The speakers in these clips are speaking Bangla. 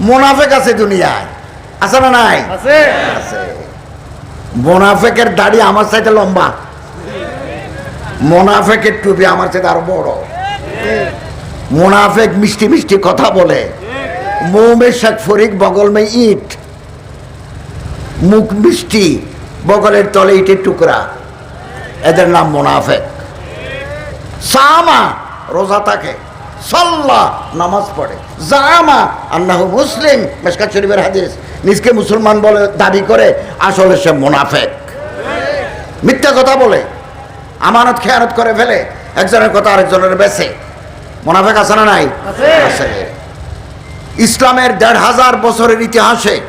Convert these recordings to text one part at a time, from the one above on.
মোনাফেক আছে দুনিয়ায়। আছে না নাই? আছে। মোনাফেকের দাড়ি আমার চাইতে লম্বা। মোনাফেকের টুপি আমার চাইতে আরও বড়। মোনাফেক মিষ্টি মিষ্টি কথা বলে। মুখ মে শেখ ফরিক বগল মে ইট। মুখ মিষ্টি বগলের তলে ইটের টুকরা। এদের নাম মোনাফেক। সামা রোজা থাকে। সাল্লাহ নামাজ পড়ে। জামা আল্লাহ মুসলিম মেসকাত শরীফের হাদিস। নিজকে মুসলমান বলে দাবি করে আসলে সে মোনাফেক। মিথ্যা কথা বলে আমানত খেয়ানত করে ফেলে একজনের কথা আরেকজনের বেছে। মোনাফেক আছে না নাই? আছে। আছে। ইসলামের দেড় হাজার বছরের ইতিহাসে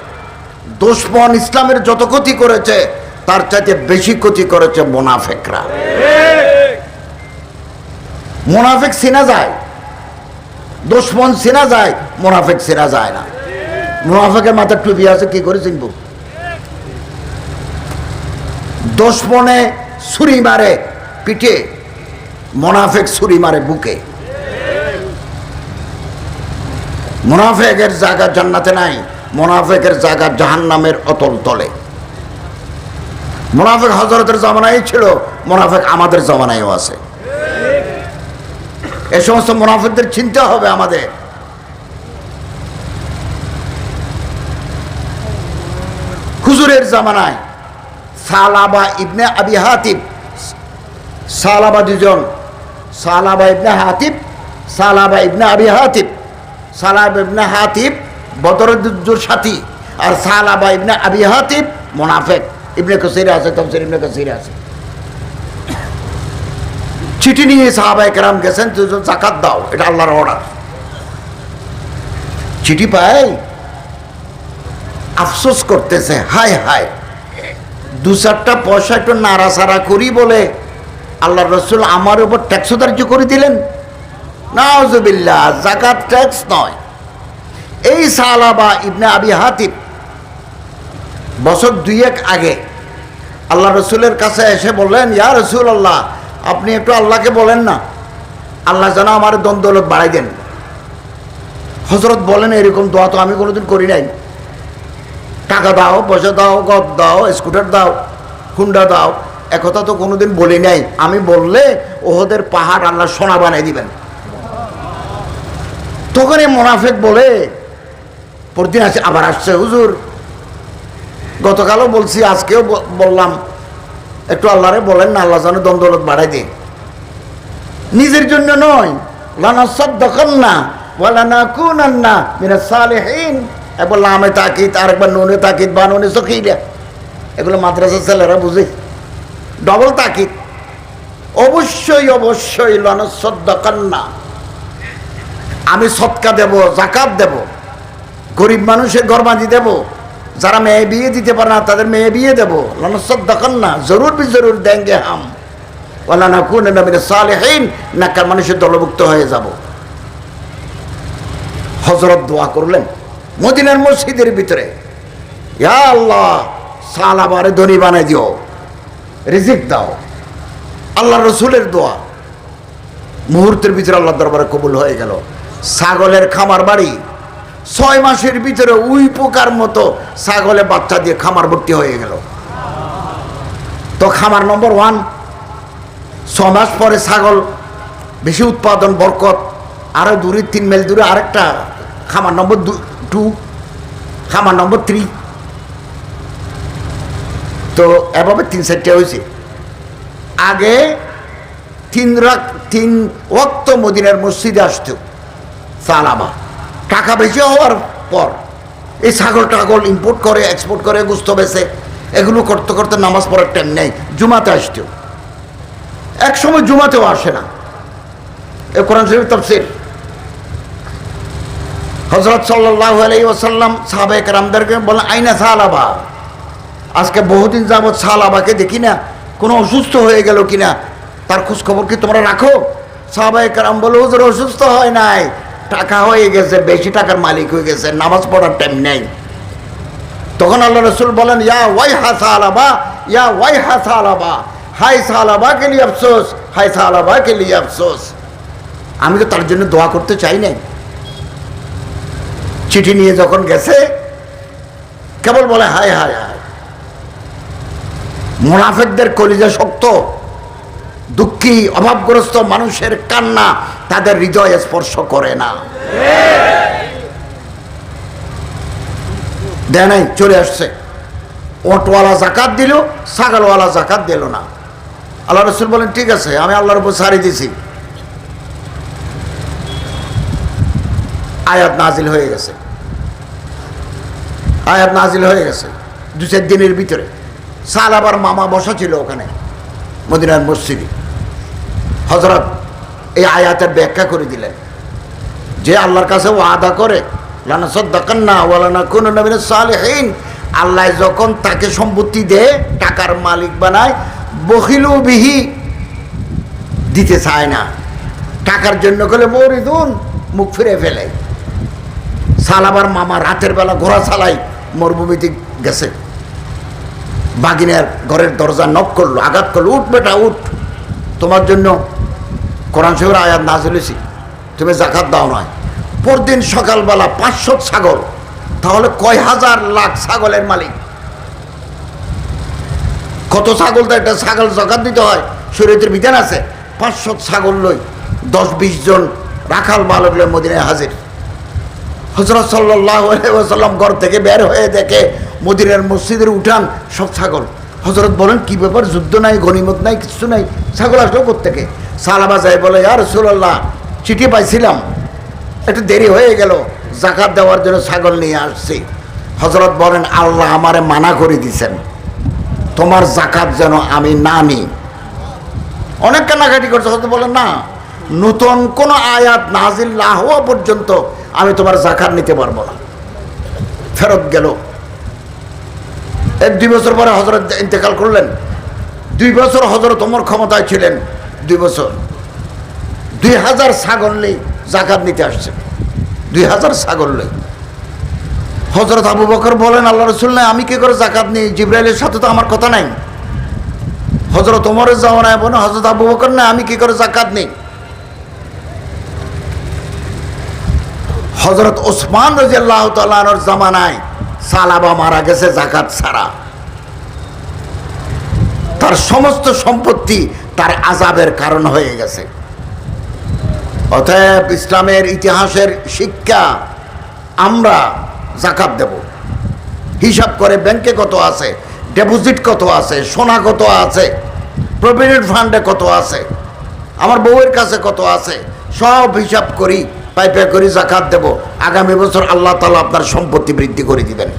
দুশ্মন ইসলামের যত ক্ষতি করেছে তার চাইতে বেশি ক্ষতি করেছে মোনাফেকরা। মোনাফেক চেনা যায়। দুশ্মন চেনা যায়, মোনাফেক চেনা যায় না। মোনাফেকের মাথার টুপি আছে, কি করে চিনব? দুশ্মনে ছুরি মারে পিঠে, মোনাফেক ছুরি মারে বুকে। মোনাফেকের জায়গা জান্নাতে নাই, মোনাফেকের জায়গা জাহান্নামের অতল তলে। মোনাফেক হজরতের জামানায় ছিল, মোনাফেক আমাদের জামানায়ও আছে। এ সমস্ত মোনাফেকদের চিনতে হবে আমাদের। হুজুরের জামানায় সালাবা ইবনে আবি হাতিব, সালাবা দুজন, সালাবা ইবনে হাতিব, সালাবা ইবনে আবি হাতিব, সালাব ইবনে হাতিব বদরুদ্দুর সাথী আর সালাবা ইবনে আবি হাতিব মোনাফেক। ইবনে কসিরে আছে, তফসির ইবনে কসিরে আছে। চিঠি নিয়ে সাহাবাই কেরাম গেছেন, দুজন জাকাত দাও, এটা আল্লাহর অর্ডার চিঠি পাই, আফসোস করতেছে, হায় হায়, দু চারটা পয়সা একটু নাড়াচাড়া করি বলে আল্লাহ রসুল আমার উপর ট্যাক্স ধার্য করে দিলেন। নাউজুবিল্লা জাকাত ট্যাক্স নয়। এই সালাবা ইবনে আবি হাতিব বছর দুই এক আগে আল্লাহ রসুলের কাছে এসে বললেন, ইয়া রসুল আল্লাহ আপনি একটু আল্লাহকে বলেন না। আল্লাহ যেন আমার দ্বন্দ্বলত বাড়াই দেন। হজরত বলেন, এরকম দোয়া তো আমি কোনোদিন করি নাই। টাকা দাও, পয়সা দাও গদ দাও, স্কুটার দাও, হুন্ডা দাও, একথা তো কোনোদিন বলি নাই। আমি বললে ওহদের পাহাড় আল্লাহ সোনা বানাই দিবেন। তখন এই মোনাফেক বলে পরদিন আছে আবার আসছে হুজুর। গতকালও বলছি, আজকেও বললাম একটু আল্লাহরে বলেন না, আল্লাহ যেন দ্বন্দ্বলত বাড়াই দিন। নিজের জন্য নয় লানা সদ্দকন না ওয়ালানা কুনান না মিনা সালেহীন একবার লামে তাকিদ আর একবার নুনে তাকিদ, বা নুনে সকিলা এগুলো মাদ্রাসার ছেলেরা বুঝে। ডবল তাকিদ। অবশ্যই অবশ্যই লানা সদ্দকন না আমি সৎকা দেব, জাকাত দেব। গরিব মানুষের গরবাজি দেব। যারা মেয়ে বিয়ে দিতে পারে না, তাদের মেয়ে বিয়ে দেবো। লানসদ না জরুর বি জরুর দেঙ্গে হাম। ওলা না কুন সালেহীন, নাকার মানুষের দলভুক্ত হয়ে যাব। হজরত দোয়া করলেন, মদিনার মসজিদের ভিতরে। ইয়া আল্লাহ, সালাবারে ধনী বানাই দিও। রিজিক দাও। আল্লাহ রসুলের দোয়া। মুহূর্তের ভিতরে আল্লাহ দরবারে কবুল হয়ে গেল। ছাগলের খামার বাড়ি। ছয় মাসের ভিতরে উই পোকার মতো ছাগলে বাচ্চা দিয়ে খামার ভর্তি হয়ে গেল। তো খামার নম্বর ওয়ান ছ মাস পরে ছাগল বেশি উৎপাদন, বরকত, আরও দূরে, তিন মাইল দূরে আরেকটা খামার নম্বর টু, খামার নম্বর থ্রি। তো এভাবে তিন চারটে হয়েছে। আগে তিন রাত, তিন ওক্ত মদিনার মসজিদে আসতো, সালামা। টাকা বেশি হওয়ার পর এই ছাগল টাগল ইম্পোর্ট করে এক্সপোর্ট করে, গুস্ত বেছে এগুলো করতে করতে নামাজ পড়ার টাইম নেই, জুমাতে আসতো এক সময় জুমাতেও আসে না। এ কোরআন শরীফ তফসির। হজরত সাল্লাহ আলাই ওসাল্লাম সাহাবেক রামদারকে বলেন আইনা সালাবা? আজকে বহুদিন যাবৎ সালাবাকে দেখি না, কোনো অসুস্থ হয়ে গেল কিনা? তার খোঁজ খবর কি তোমরা রাখো? সাহাবাহিক রাম বলে হুজুর, অসুস্থ হয় নাই। টাকা হয়ে গেছে, বেশি টাকার মালিক হয়ে গেছে, নামাজ পড়ার টাইম নেই। তখন আল্লাহ রসুল বলেন, ইয়া ওয়াই হা সালাবা, ইয়া ওয়াই হা সালাবা, হাই সালাবা কে লিয়ে আফসোস, হাই সালাবা কে লিয়ে আফসোস। আমি তো তার জন্য দোয়া করতে চাই নাই। চিঠি নিয়ে যখন গেছে, কেবল বলে, হায় হায় হায়। মোনাফেকদের কলিজা শক্ত। দুঃখী, অভাবগ্রস্ত মানুষের কান্না তাদের হৃদয়ে স্পর্শ করে না। দেয় নাই, চলে আসছে। ওটওয়ালা জাকাত দিল, ছাগলওয়ালা জাকাত দিল না। আল্লাহ রসুল বলেন, ঠিক আছে, আমি আল্লাহর উপর সারি দিছি। আয়াত নাজিল হয়ে গেছে। আয়াত নাজিল হয়ে গেছে দু চার দিনের ভিতরে। সাল আবার মামা বসা ছিল ওখানে, মদিনার মসজিদে। হজরত এই আয়াতের ব্যাখ্যা করে দিলেন। যে আল্লাহর কাছে ওয়াদা করে কোন আল্লাহ যখন তাকে সম্পত্তি দেয়, টাকার মালিক বানায় বহিলু বিহি, দিতে চায় না। টাকার জন্য গেলে মরিদুন, মুখ ফিরে ফেলে। সালাবার মামা রাতের বেলা ঘোড়া চালাই মরুভূমিতে গেছে। বাগিনের ঘরের দরজা নক করল, আঘাত করল, উঠ বেটা, উঠ। তোমার জন্য কোরআন শহর আয়াত না চলেছি তুমি জাকাত দাও নয় পরদিন সকালবেলা পাঁচশো ছাগল, তাহলে কয় হাজার লাখ ছাগলের মালিক? কত ছাগল তো একটা ছাগল জাকাত দিতে হয় শরীরের বিধান আছে, পাঁচশো ছাগল লই দশ বিশ জন রাখাল বালকলে মদিনায় হাজির। হজরত সাল্লাম ঘর থেকে বের হয়ে দেখে মদিনার মসজিদের উঠান সব ছাগল। হজরত বলেন, কি ব্যাপার? যুদ্ধ নাই, গণিমত নাই, কিছু নাই, ছাগল আসলো থেকে সালাবা যায় বলে আর রসুল্লাহ চিঠি পাইছিলাম। একটু দেরি হয়ে গেল জাকাত দেওয়ার জন্য ছাগল নিয়ে আসছি। হজরত বলেন, আল্লাহ আমারে মানা করে দিছেন। তোমার জাকাত যেন আমি না নিই। অনেক কান্নাকাটি করছে হয়তো বলেন, না, নতুন কোনো আয়াত নাজিল না হওয়া পর্যন্ত আমি তোমার জাকাত নিতে পারব না। ফেরত গেল। এক দুই বছর পরে হজরত ইন্তেকাল করলেন। দুই বছর হজরত তোমার ক্ষমতায় ছিলেন। দুই বছর। দুই হাজার ছাগল নেই, জাকাত নিতে আসছে। দুই হাজার ছাগল নেই। হজরত আবু বকর বলেন, আল্লাহ রসুল নাই, আমি কি করে জাকাত নিই? জিব্রাইলের সাথে তো আমার কথা নাই। হজরত ওমরের যাওয়া নাই বলে হজরত আবু বকর না আমি কি করে জাকাত নেই? হজরত ওসমান রাজিয়াল্লাহ তালানোর জামানায় সালাবা মারা গেছে জাকাত ছাড়া। তার সমস্ত সম্পত্তি তার আজাবের কারণ হয়ে গেছে। অতএব ইসলামের ইতিহাসের শিক্ষা আমরা জাকাত দেব। হিসাব করে ব্যাংকে কত আছে ডিপোজিট কত আছে, সোনা কত আছে প্রভিডেন্ট ফান্ডে কত আছে, আমার বউয়ের কাছে কত আছে, সব হিসাব করি পাইপে করি জাকাত দেব। আগামী বছর আল্লাহ তালা আপনার সম্পত্তি বৃদ্ধি করে দিবেন।